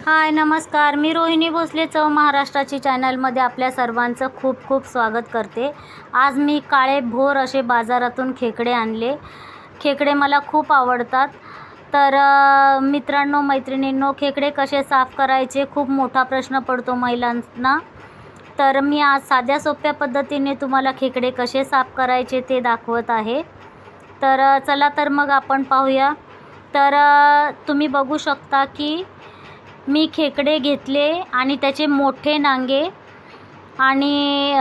हाय नमस्कार. मी रोहिणी भोसले चव महाराष्ट्राची चॅनलमध्ये आपल्या सर्वांचं खूप खूप स्वागत करते. आज मी काळे भोर असे बाजारातून खेकडे आणले. खेकडे मला खूप आवडतात. तर मित्रांनो मैत्रिणींनो खेकडे कसे साफ करायचे खूप मोठा प्रश्न पडतो महिलांना. तर मी आज साध्या सोप्या पद्धतीने तुम्हाला खेकडे कसे साफ करायचे ते दाखवत आहे. तर चला तर मग आपण पाहूया. तर तुम्ही बघू शकता की मी खेकडे घेतले आणि त्याचे मोठे नांगे आणि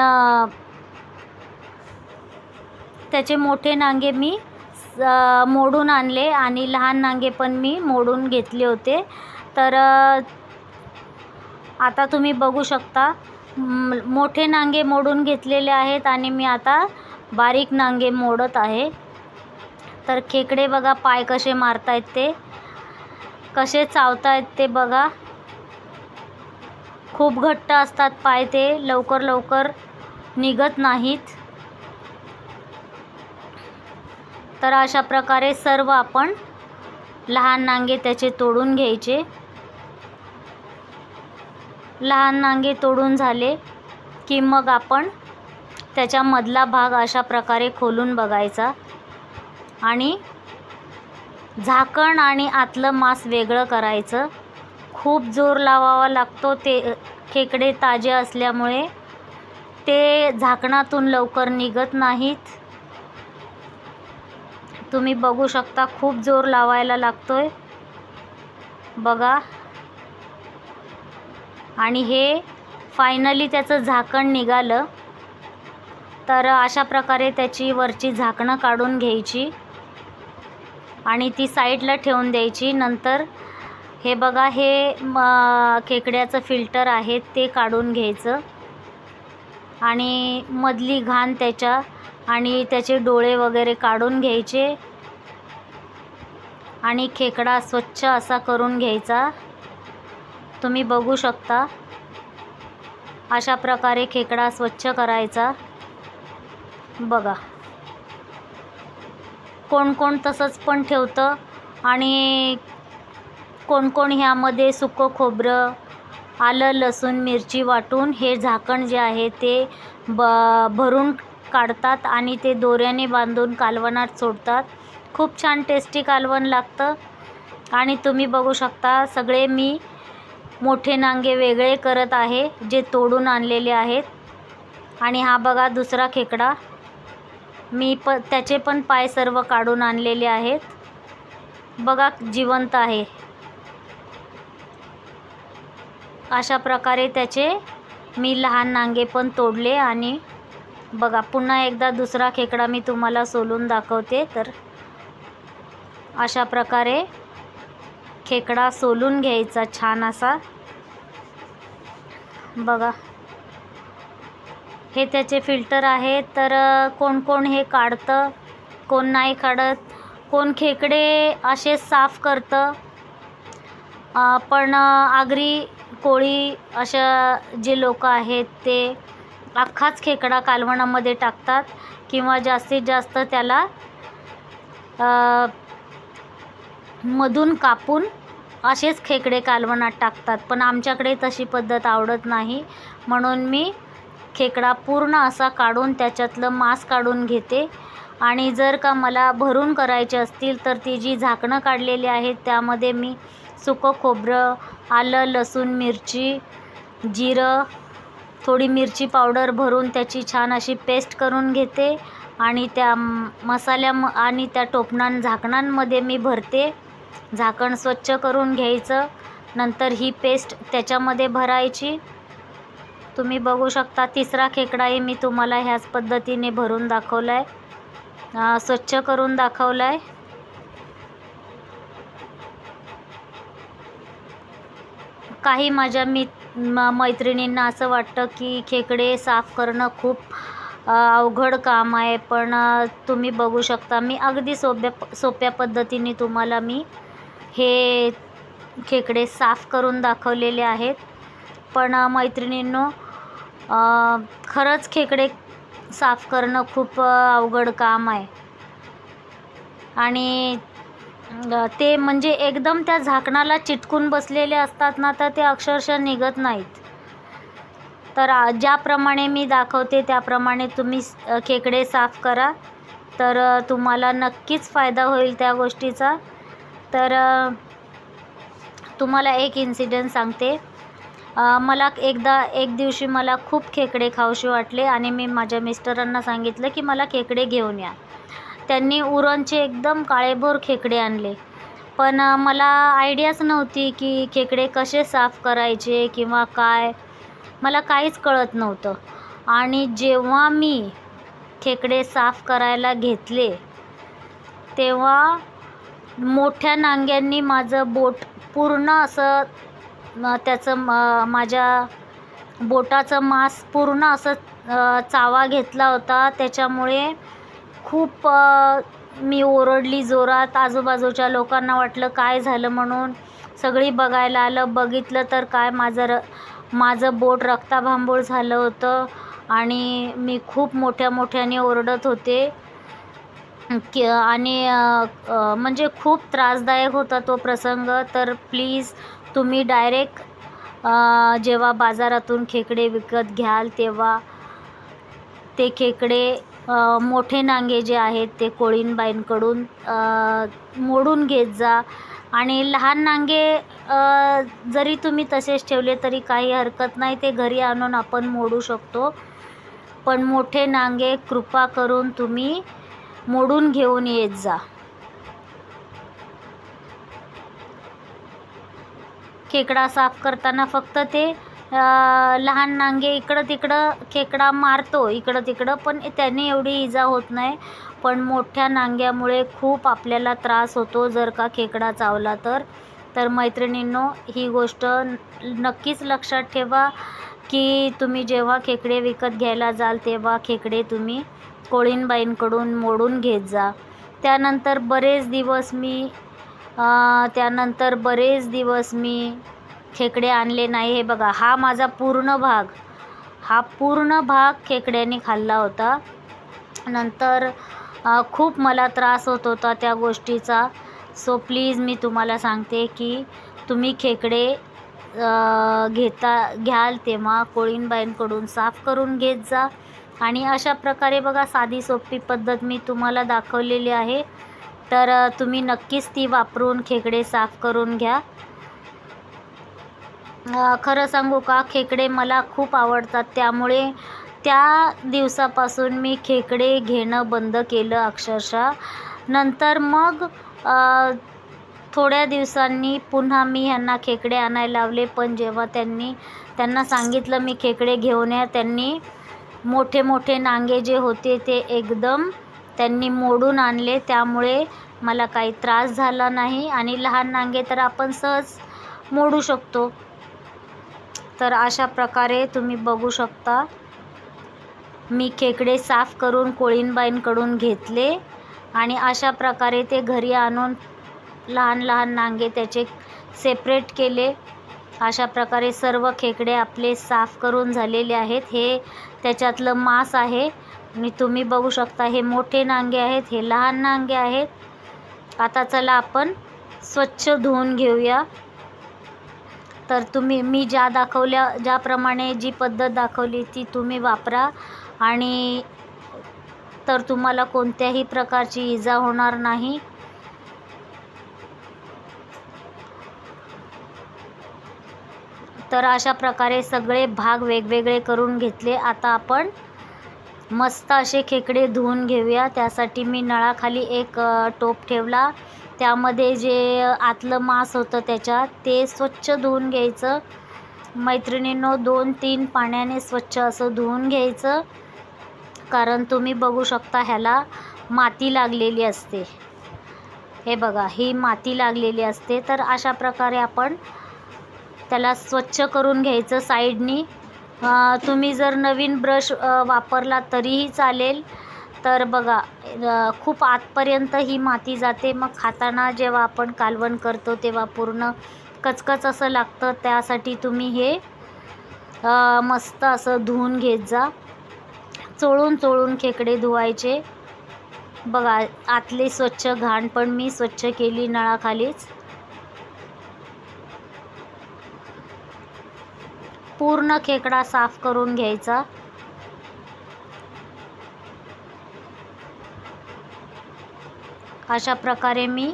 त्याचे मोठे नांगे मी मोडून आणले आणि लहान नांगे पण मी मोडून घेतले होते. तर आता तुम्ही बघू शकता मोठे नांगे मोडून घेतलेले आहेत आणि मी आता बारीक नांगे मोडत आहे. तर खेकडे बघा पाय कसे मारतायत ते. कसे चावतायत ते बघा. खूप घट्ट असतात पाय ते लवकर लवकर निघत नाहीत. तर अशा प्रकारे सर्व आपण लहान नांगे त्याचे तोडून घ्यायचे. लहान नांगे तोडून झाले की मग आपण त्याच्यामधला भाग अशा प्रकारे खोलून बघायचा. आणि झाकण आणि आतलं मांस वेगळं करायचं. खूप जोर लावावा लागतो ते खेकडे ताजे असल्यामुळे. ते झाकणातून लवकर निघत नाहीत. तुम्ही बघू शकता खूप जोर लावायला लागतोय. बघा. आणि हे फायनली त्याचं झाकण निघालं. तर अशा प्रकारे त्याची वरची झाकणं काढून घ्यायची. आणि ती साईडला ठेवून द्यायची. नंतर हे बघा हे खेकड्याचं फिल्टर आहे ते काढून घ्यायचं. आणि मधली घाण त्याच्या आणि त्याचे डोळे वगैरे काढून घ्यायचे. आणि खेकडा स्वच्छ असा करून घ्यायचा. तुम्ही बघू शकता. अशा प्रकारे खेकडा स्वच्छ करायचा. बघा. कोण कोण तसंच पण ठेवतं. आणि कोण कोण ह्यामध्ये सुकं खोबरं आलं लसूण मिरची वाटून हे झाकण जे आहे ते ब भरून काढतात आणि ते दोऱ्याने बांधून कालवणात सोडतात. खूप छान टेस्टी कालवण लागतं. आणि तुम्ही बघू शकता सगळे मी मोठे नांगे वेगळे करत आहे जे तोडून आणलेले आहेत. आणि हा बघा दुसरा खेकडा. मी प त्याचे पण पाय सर्व काढून आणलेले आहेत. बघा जिवंत आहे. अशा प्रकारे त्याचे मी लहान नांगे पण तोडले आणि बघा पुन्हा एकदा दुसरा खेकडा मी तुम्हाला सोलून दाखवते. तर अशा प्रकारे खेकडा सोलून घ्यायचा छान असा. बघा. हे त्याचे फिल्टर आहे तर कोण कोण हे काढतं कोण नाही काढत कोण खेकडे असे साफ करतं. पण आगरी कोळी अशा जे लोक आहेत ते अख्खाच खेकडा कालवणामध्ये टाकतात किंवा जास्तीत जास्त त्याला मधून कापून असेच खेकडे कालवणात टाकतात. पण आमच्याकडे तशी पद्धत आवडत नाही. म्हणून मी खेकडा पूर्ण असा काढून त्याच्यातलं मांस काढून घेते. आणि जर का मला भरून करायचे असतील तर ती जी झाकणं काढलेली आहेत त्यामध्ये मी सुकं खोबरं आलं लसूण मिरची जिरं थोडी मिरची पावडर भरून त्याची छान अशी पेस्ट करून घेते. आणि त्या मसाल्या म आणि त्या टोपणां झाकणांमध्ये मी भरते. झाकण स्वच्छ करून घ्यायचं. नंतर ही पेस्ट त्याच्यामध्ये भरायची. तुम्ही बघू शकता तिसरा खेकडाही मी तुम्हाला ह्याच पद्धतीने भरून दाखवला आहे स्वच्छ करून दाखवला आहे काही माझ्या मी मैत्रिणींना असं वाटतं की खेकडे साफ करणं खूप अवघड काम आहे पण तुम्ही बघू शकता. मी अगदी सोप्या सोप्या पद्धतीने तुम्हाला मी हे खेकडे साफ करून दाखवलेले आहेत. पण मैत्रिणींनो खरंच खेकडे साफ करणं खूप अवघड काम आहे. आणि ते म्हणजे एकदम त्या झाकणाला चिटकून बसलेले असतात ना तर ते अक्षरशः निघत नाहीत. तर ज्याप्रमाणे मी दाखवते त्याप्रमाणे तुम्ही खेकडे साफ करा. तर तुम्हाला नक्कीच फायदा होईल त्या गोष्टीचा. तर तुम्हाला एक इन्सिडेंट सांगते. मला एकदा एक दिवशी मला खूप खेकडे खाऊशी वाटले आणि मी माझ्या मिस्टरांना सांगितलं की मला खेकडे घेऊन या. त्यांनी उरणचे एकदम काळेभोर खेकडे आणले. पण मला आयडियाच नव्हती की खेकडे कसे साफ करायचे किंवा काय. मला काहीच कळत नव्हतं. आणि जेव्हा मी खेकडे साफ करायला घेतले तेव्हा मोठ्या नांग्यांनी माझं बोट पूर्ण असं मग त्याचं म, माझ्या बोटाचं मांस पूर्ण असं चावा घेतला होता. त्याच्यामुळे खूप मी ओरडली जोरात. आजूबाजूच्या लोकांना वाटलं काय झालं म्हणून सगळी बघायला आलं. बघितलं तर काय माझं र माझं बोट रक्ताभांबूळ झालं होतं आणि मी खूप मोठ्या मोठ्याने ओरडत होते. की आणि म्हणजे खूप त्रासदायक होता तो प्रसंग. तर प्लीज तुम्ही डायरेक्ट जेव्हा बाजारातून खेकडे विकत घ्याल तेव्हा ते खेकडे मोठे नांगे जे आहेत ते कोळीणबाईंकडून मोडून घेत जा. आणि लहान नांगे जरी तुम्ही तसेच ठेवले तरी काही हरकत नाही ते घरी आणून आपण मोडू शकतो. पण मोठे नांगे कृपा करून तुम्ही मोडून घेऊन येत जा. खेकडा साफ करताना फक्त ते लहान नांगे इकडं तिकडं खेकडा मारतो इकडं तिकडं पण त्याने एवढी इजा होत नाही. पण मोठ्या नांग्यामुळे खूप आपल्याला त्रास होतो जर का खेकडा चावला तर. तर मैत्रिणींनो ही गोष्ट नक्कीच लक्षात ठेवा की तुम्ही जेव्हा खेकडे विकत घ्यायला जाल तेव्हा खेकडे तुम्ही कोळीणबाईंकडून मोडून घेत जा. त्यानंतर बरेच दिवस मी त्यानंतर बरेच दिवस मी खेकडे आणले नाही. हे बघा हा माझा पूर्ण भाग. हा पूर्ण भाग खेकड्याने खाल्ला होता. नंतर खूप मला त्रास होत होता त्या गोष्टीचा. सो प्लीज मी तुम्हाला सांगते की तुम्ही खेकडे घेता घ्याल तेव्हा कोळींबाईंकडून साफ करून घेत जा. आणि अशा प्रकारे बघा साधी सोपी पद्धत मी तुम्हाला दाखवलेली आहे. तर तुम्ही नक्कीच ती वापरून खेकडे साफ करून घ्या. खरं सांगू का खेकडे मला खूप आवडतात. त्यामुळे त्या दिवसापासून मी खेकडे घेणं बंद केलं अक्षरशः. नंतर मग थोड्या दिवसांनी पुन्हा मी ह्यांना खेकडे आणायला लावले. पण जेव्हा त्यांनी त्यांना सांगितलं मी खेकडे घेऊन या त्यांनी मोठे मोठे नांगे जे होते ते एकदम त्यांनी मोडून आणले. त्यामुळे मला काही त्रास झाला नाही आणि लहान नांगे तर आपण सहज मोडू शकतो. तर अशा प्रकारे तुम्ही बघू शकता. मी खेकडे साफ करून कोळींबाईंकडून घेतले आणि अशा प्रकारे ते घरी आणून लहान लहान नांगे त्याचे सेपरेट केले. अशा प्रकारे सर्व खेकडे आपले साफ करून झालेले आहेत. हे त्याच्यातलं मांस आहे. आणि तुम्ही बघू शकता हे मोठे नांगे आहेत हे लहान नांगे आहेत. आता चला आपण स्वच्छ धुवून घेऊया. तर तुम्ही मी ज्या दाखवल्या ज्याप्रमाणे जी पद्धत दाखवली ती तुम्ही वापरा. आणि तर तुम्हाला कोणत्याही प्रकारची इजा होणार नाही. तर अशा प्रकारे सगळे भाग वेगवेगळे करून घेतले. आता आपण मस्त असे खेकडे धुवून घेऊया. त्यासाठी मी नळाखाली एक टोप ठेवला. त्यामध्ये जे आतलं मांस होतं त्याच्यात ते स्वच्छ धुवून घ्यायचं. मैत्रिणींनो दोन तीन पाण्याने स्वच्छ असं धुवून घ्यायचं. कारण तुम्ही बघू शकता ह्याला माती लागलेली असते. हे बघा ही माती लागलेली असते. तर अशा प्रकारे आपण त्याला स्वच्छ करून घ्यायचं साईडनी. तुम्ही जर नवीन ब्रश वापरला तरीही चालेल. तर बघा खूप आतपर्यंत ही माती जाते. मग खाताना जेव्हा आपण कालवण करतो तेव्हा पूर्ण कचकच असं लागतं. त्यासाठी तुम्ही हे मस्त असं धुवून घेत जा. चोळून चोळून खेकडे धुवायचे. बघा आतली स्वच्छ घाण पण मी स्वच्छ केली नळाखालीच. पूर्ण खेकडा साफ करून घ्यायचा. अशा प्रकारे मी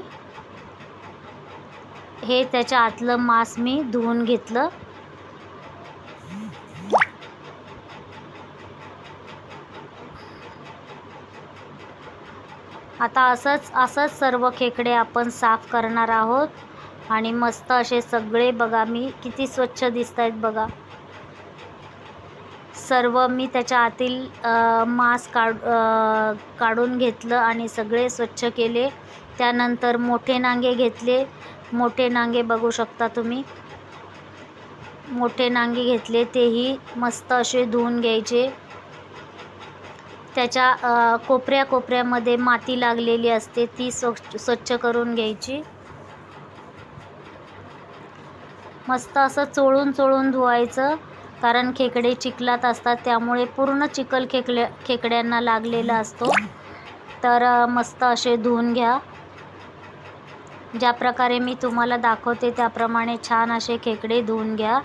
हे त्याच्या आतलं मांस मी धुवून घेतलं. आता असंच असंच सर्व खेकडे आपण साफ करणार आहोत. आणि मस्त असे सगळे बघा मी किती स्वच्छ दिसत आहेत बघा. सर्व मी त्याच्या आतील मास मांस काढ काढून घेतलं आणि सगळे स्वच्छ केले. त्यानंतर मोठे नांगे घेतले. मोठे नांगे बघू शकता तुम्ही. मोठे नांगे घेतले तेही मस्त असे धुवून घ्यायचे. त्याच्या कोपऱ्या कोपऱ्यामध्ये माती लागलेली असते ती स्वच्छ स्वच्छ करून घ्यायची. मस्त असं चोळून चोळून धुवायचं. कारण खेकडे चिखलात असतात त्यामुळे पूर्ण चिखल खेकड्या खेकड्यांना लागलेला असतो. तर मस्त असे धुवून घ्या. ज्या प्रकारे मी तुम्हाला दाखवते त्याप्रमाणे छान असे खेकडे धुवून घ्या.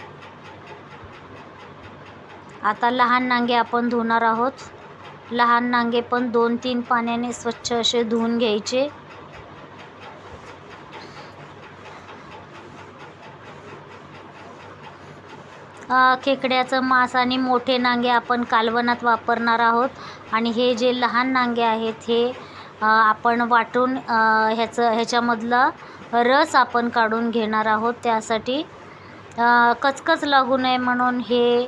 आता लहान नांगे आपण धुणार आहोत. लहान नांगे पण दोन तीन पाण्याने स्वच्छ असे धुवून घ्यायचे. खेकड्याचं मांस आणि मोठे नांगे आपण कालवणात वापरणार आहोत. आणि हे जे लहान नांगे आहेत हे आपण वाटून ह्याचं ह्याच्यामधला रस आपण काढून घेणार आहोत. त्यासाठी कचकच लागू नये म्हणून हे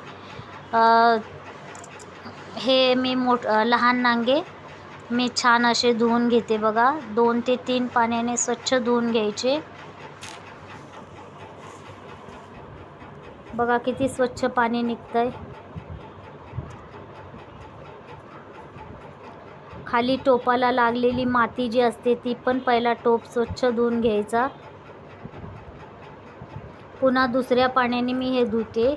हे मी मोठ लहान नांगे मी छान असे धुवून घेते बघा. दोन ते तीन पाण्याने स्वच्छ धुवून घ्यायचे. बघा किती स्वच्छ पाणी निघतंय. खाली टोपाला लागलेली माती जी असते ती पण पहिला टोप स्वच्छ धुवून घ्यायचा. पुन्हा दुसऱ्या पाण्याने मी हे धुते.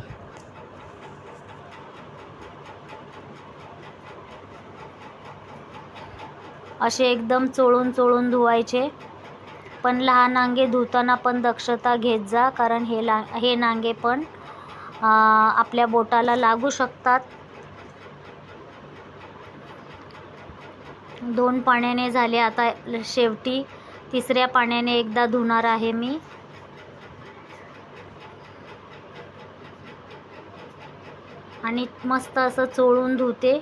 असे एकदम चोळून चोळून धुवायचे. पण लहान नांगे धुताना पण दक्षता घेत जा कारण हे ला हे नांगे पण आपल्या बोटाला लागू शकतात. दोन पाण्याने झाले आता शेवटी. तिसऱ्या पाण्याने एकदा धुणार आहे मी. आणि मस्त असं चोळून धुते.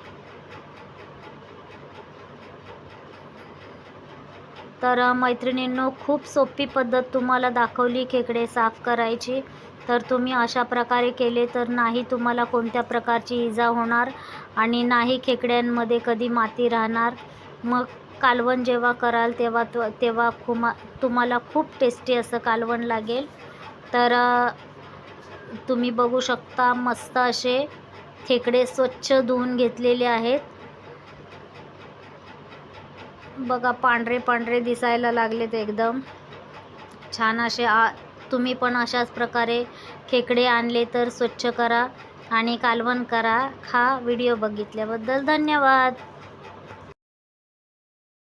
तर मैत्रिणींनो खूप सोपी पद्धत तुम्हाला दाखवली खेकडे साफ करायची. तर तुम्ही अशा प्रकारे केले तर नाही तुम्हाला कोणत्या प्रकारची इजा होणार आणि नाही खेकड्यांमध्ये कधी माती राहणार. मग कालवण जेव्हा कराल तेव्हा तेव्हा खुमा तुम्हाला खूप टेस्टी असं कालवण लागेल. तर तुम्ही बघू शकता मस्त असे खेकडे स्वच्छ धुवून घेतलेले आहेत. बघा पांढरे पांढरे दिसायला लागलेत एकदम. छान असे आ तुम्ही पण अशाच प्रकारे खेकडे आणले तर स्वच्छ करा आणि कालवण करा. हा व्हिडिओ बघितल्याबद्दल धन्यवाद.